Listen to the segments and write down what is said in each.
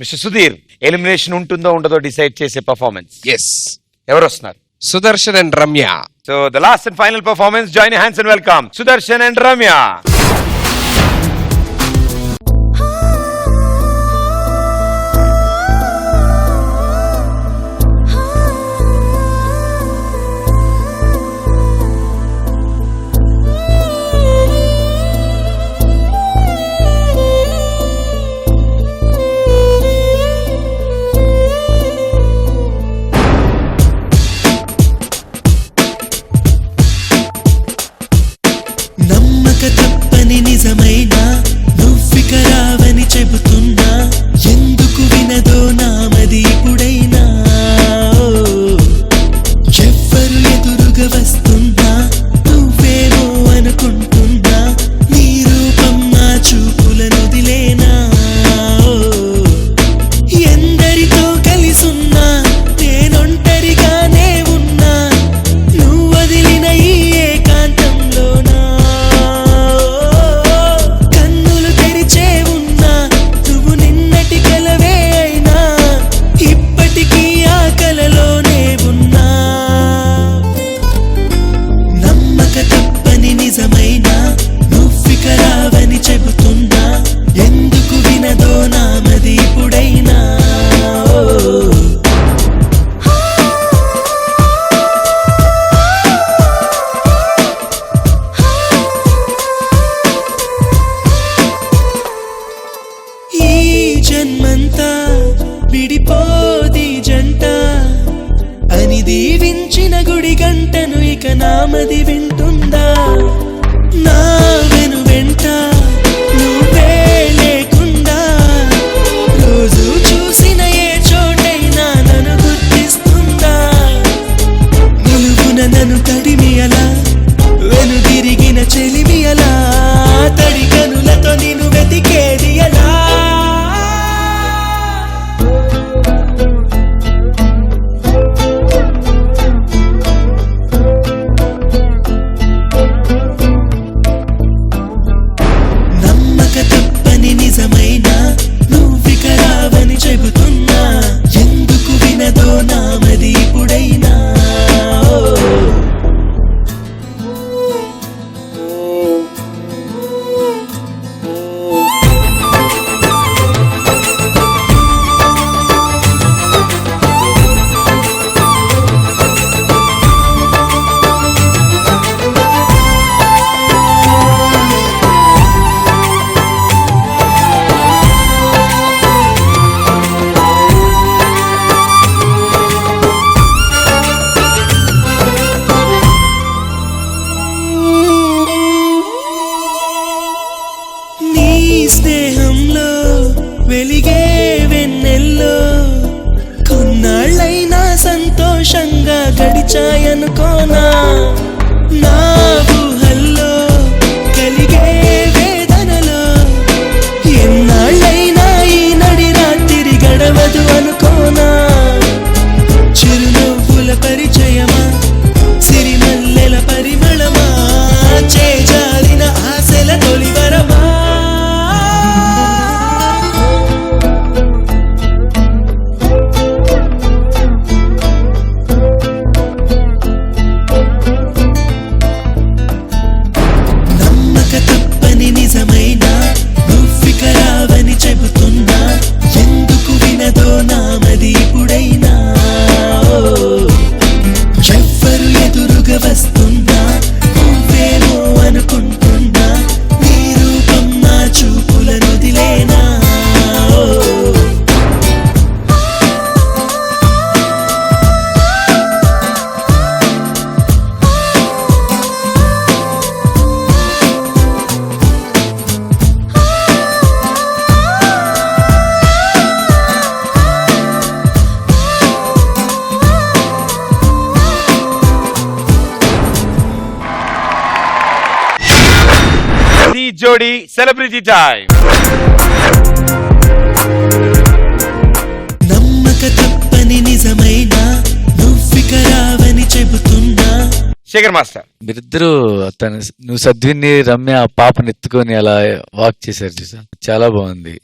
Mister Sudheer elimination ఉంటుందో ఉండదో decide చేసే పర్ఫార్మెన్స్ ఎస్ ఎవరు వస్తున్నారు Sudarshan and Ramya. So the last and final performance join hands and welcome Sudarshan and Ramya. ఎవ్వరు ఎదురుగా వస్తున్నా జంట అని దీవించిన గుడి గంటను ఇక నామది వింటుందా? నా వెను వెంట నువ్వే లేకుండా రోజు చూసిన ఏ చోటైనా నన్ను గుర్తిస్తుందా? నిలువున నన్ను తడిమి అలా వెను తిరిగిన చెలిమి అలా తడి కనులతో నేను వెతికేది ఎలా గడిచాయనుకోనా జోడి సెలబ్రిటీ టైం నమ్మక తప్పని నిజమైన నువ్విక రావని చెబుతున్నా. శేఖర్ మాస్టర్. మీరిద్దరూ తన నువ్వు సద్విని రమ్య ఆ పాపను ఎత్తుకొని అలా వాక్ చేశారు చూసా చాలా బాగుంది.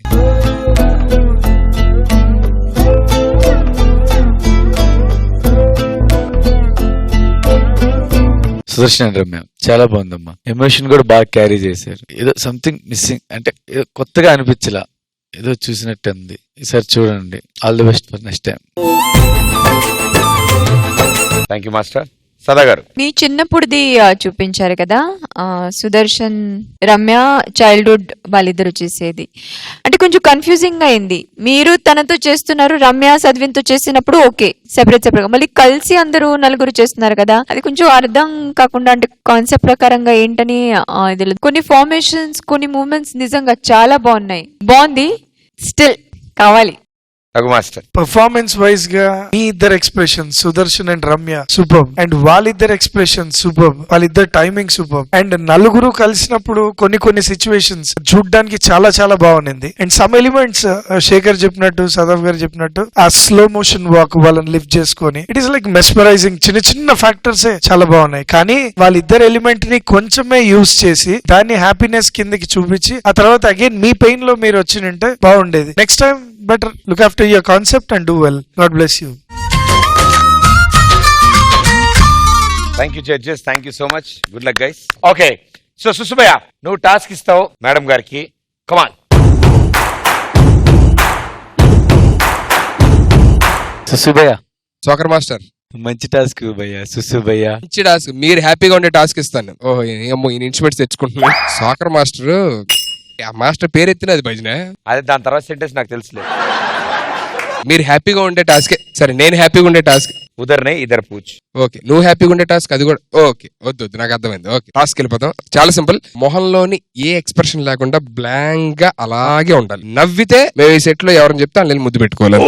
సుదర్శన్ రమ్య చాలా బాగుందమ్మా. ఎమోషన్ కూడా బాగా క్యారీ చేశారు. ఏదో సంథింగ్ మిస్సింగ్ అంటే ఏదో కొత్తగా అనిపించలా. ఏదో చూసినట్టు ఉంది ఈసారి చూడండి. All the best for next time thank you master సదాగారు మీ చిన్నప్పుడుది చూపించారు కదా సుదర్శన్ రమ్య చైల్డ్హుడ్ వాళ్ళిద్దరు చేసేది. అంటే కొంచెం కన్ఫ్యూజింగ్ అయింది. మీరు తనతో చేస్తున్నారు రమ్య సద్విన్తో చేసినప్పుడు ఓకే సెపరేట్ సెపరేట్ మళ్ళీ కలిసి అందరూ నలుగురు చేస్తున్నారు కదా అది కొంచెం అర్థం కాకుండా అంటే కాన్సెప్ట్ ప్రకారంగా ఏంటని ఇది లేదు. కొన్ని ఫార్మేషన్స్ కొన్ని మూమెంట్స్ నిజంగా చాలా బాగున్నాయి. బాగుంది? స్టిల్ కావాలి. మాస్టర్ పర్ఫార్మెన్స్ వైజ్గా మీ ఇద్దరు expression Sudarshan and Ramya super and వాళ్ళిద్దరు ఎక్స్ప్రెషన్ సూపర్ వాళ్ళిద్దరు టైమింగ్ సూపర్ అండ్ నలుగురు కలిసినప్పుడు కొన్ని కొన్ని సిచ్యువేషన్స్ చూడడానికి చాలా చాలా బాగుంది and some elements uh, Shekhar చెప్పినట్టు సదాఫ్ గారు చెప్పినట్టు ఆ స్లో మోషన్ వాక్ వాళ్ళని లిఫ్ట్ చేసుకొని ఇట్ ఈస్ లైక్ మెస్మరైజింగ్ చిన్న చిన్న ఫ్యాక్టర్స్ చాలా బాగున్నాయి. కానీ వాళ్ళిద్దరు ఎలిమెంట్ని కొంచెమే యూస్ చేసి దాన్ని హ్యాపీనెస్ కిందకి చూపించి ఆ తర్వాత అగైన్ మీ పెయిన్లో మీరు వచ్చినంటే బాగుండేది. Next time better look after your concept and do well god bless you thank you judges thank you so much good luck guys okay so సుసుభయ్య నువ్వు టాస్క్ ఇస్తావు మేడం గారికి. కమాన్ సుసుభయ్య సోకర్ మాస్టర్ మంచి టాస్క్ భయ్య. సుసుభయ్య మంచి టాస్క్ మీరు హ్యాపీగా ఉండే టాస్క్ ఇస్తాను. ఓహో ఏమో ఇన్స్ట్రుమెంట్స్ తెచ్చుకుంటున్నాను. సోకర్ మాస్టర్ ఆ మాస్టర్ పేరు ఎత్తిన అది భజన. అదే దాని తర్వాత సెంటెన్స్ నాకు తెలుసులేదు మీరు హ్యాపీగా ఉండే టాస్కే. సరే నేను హ్యాపీగా ఉండే టాస్క్. ఉదర్నే ఇద్దరు పూచ్. ఓకే నువ్వు హ్యాపీగా ఉండే టాస్క్ అది కూడా ఓకే వద్దు వద్దు నాకు అర్థమైంది. ఓకే టాస్క్ వెళ్ళిపోతాం. చాలా సింపుల్. మొహంలోని ఏ ఎక్స్ప్రెషన్ లేకుండా బ్లాంక్గా అలాగే ఉండాలి. నవ్వితే మేము ఈ సెట్లో ఎవరిని చెప్తే వాళ్ళని ముద్దు పెట్టుకోవాలి.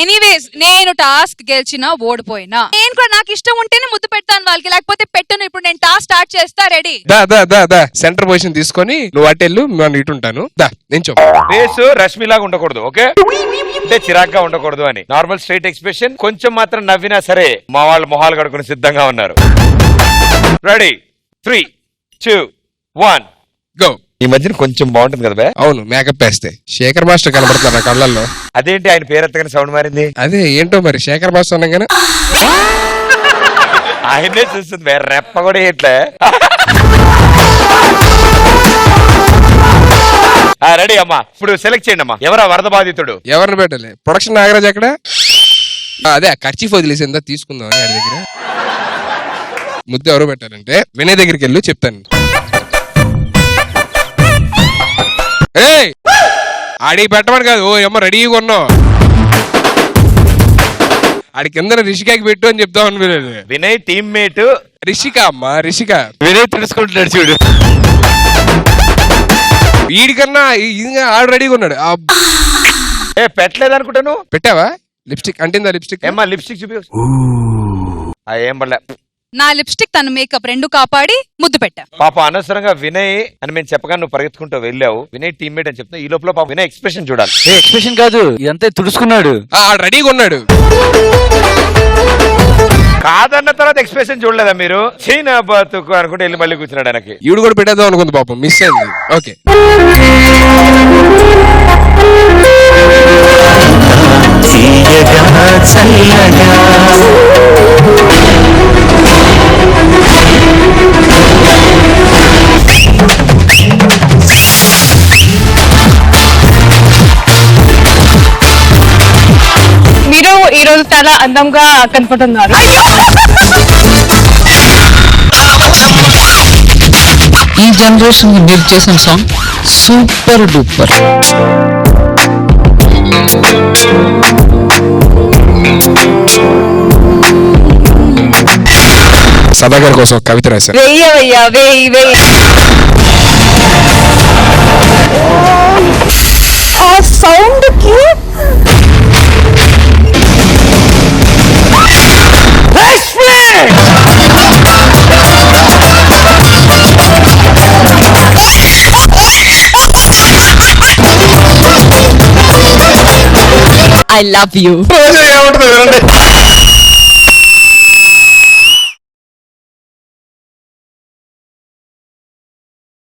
ఎనీవేస్ నేను టాస్క్ గెలిచినా ఓడిపోయినా. నేను కూడా నాకు ఇష్టం ఉంటేనే ముద్దు పెడతాను వాళ్ళకి లేకపోతే పెట్టను నేను టాస్క్ స్టార్ట్ చేస్తా రెడీ. దా దా దా దా. సెంటర్ పొజిషన్ తీసుకొని నువ్వు అటెళ్ళు నేను ఇటు ఉంటాను. దా నేను ఫేస్ రష్మి లాగా ఉండకూడదు ఓకే? అంటే చిరాగ్గా ఉండకూడదు అని. నార్మల్ స్ట్రైట్ ఎక్స్ప్రెషన్ కొంచెం మాత్రం నవ్వినా సరే మా వాళ్ళు మొహాలు కడుకుని సిద్ధంగా ఉన్నారు. Ready? Three two one. Go. ఈ మధ్యన కొంచెం బాగుంటుంది కదా బే? అవును మేకప్ వేస్తే. శేఖర్ మాస్టర్ కనబడుతున్నారు నా కళ్ళల్లో. అదేంటి ఆయన పేరెత్తగానే సౌండ్ మారింది? అదే ఏంటో మరి శేఖర్ మాస్టర్ అనగానే. ఆయనే చూస్తుంది వేరే రెప్ప కూడా ఇట్లే రెడీ అమ్మా. ఇప్పుడు సెలెక్ట్ చేయండి అమ్మా. ఎవరా వరద బాధితుడు? ఎవరిని పెట్టాలి? ప్రొడక్షన్ నాగరాజ్ ఎక్కడ? అదే ఖర్చీ వదిలేసిందా తీసుకుందాం అని దగ్గర. ముద్దు ఎవరు పెట్టారంటే వినయ్ దగ్గరికి వెళ్ళి చెప్తాను. ఏ ఆడి పెట్టమని కాదు. ఓ ఏమో రెడీగా ఉన్నావు. ఆడి కింద రిషికాకి పెట్టు అని చెప్తాం అనుకోలేదు వినయ్ టీమ్మేట్ రిషిక అమ్మా రిషిక. వినయ్ తెలుసుకుంటున్నాడు చూడు. వీడికన్నా ఇది ఆడు రెడీగా ఉన్నాడు. ఏ పెట్టలేదు అనుకుంటాను పెట్టావా? లిప్స్టిక్ అంటిందా లిప్స్టిక్? ఏమ్మా లిప్స్టిక్ చూపి. ఆ, ఏం పడలే నా లిప్స్టిక్ తన మేకప్ రెండు కాపాడి ముద్దు పెట్టా. పాప అనవసరంగా వినయ్ అని మేము చెప్పగా నువ్వు పరిగెత్తుకుంటూ వెళ్ళావు. వినయ్ టీమ్మేట్ అని చెప్తున్నా. ఈ లోపల పాప వినయ్ ఎక్స్ప్రెషన్ చూడాలి. ఏ ఎక్స్ప్రెషన్ కాదు ఇదంతా తుడుచుకున్నాడు. ఆ, ఆడు రెడీగా ఉన్నాడు. కాదన్న తర్వాత ఎక్స్ప్రెషన్ చూడలేదా మీరు? చైనా బతుకు అనుకుంటే వెళ్ళి మళ్ళీ కూర్చున్నాడు ఆయనకి. ఈవిడ కూడా పెట్టేద్దాం అనుకుంది పాపం. మిస్ అయింది. ఓకే తీయగా చల్లగా చాలా అందంగా కనపడుతున్నారు. ఈ జనరేషన్ మీరు చేసిన సాంగ్ సూపర్ డూపర్ సదాగర్ కోసం ఒక కవిత రాశారు వెయ్యవయ్యా వెయ్యి వెయ్యి. ఆ సౌండ్కి ఐ లవ్ యూ ఏమంటుంది?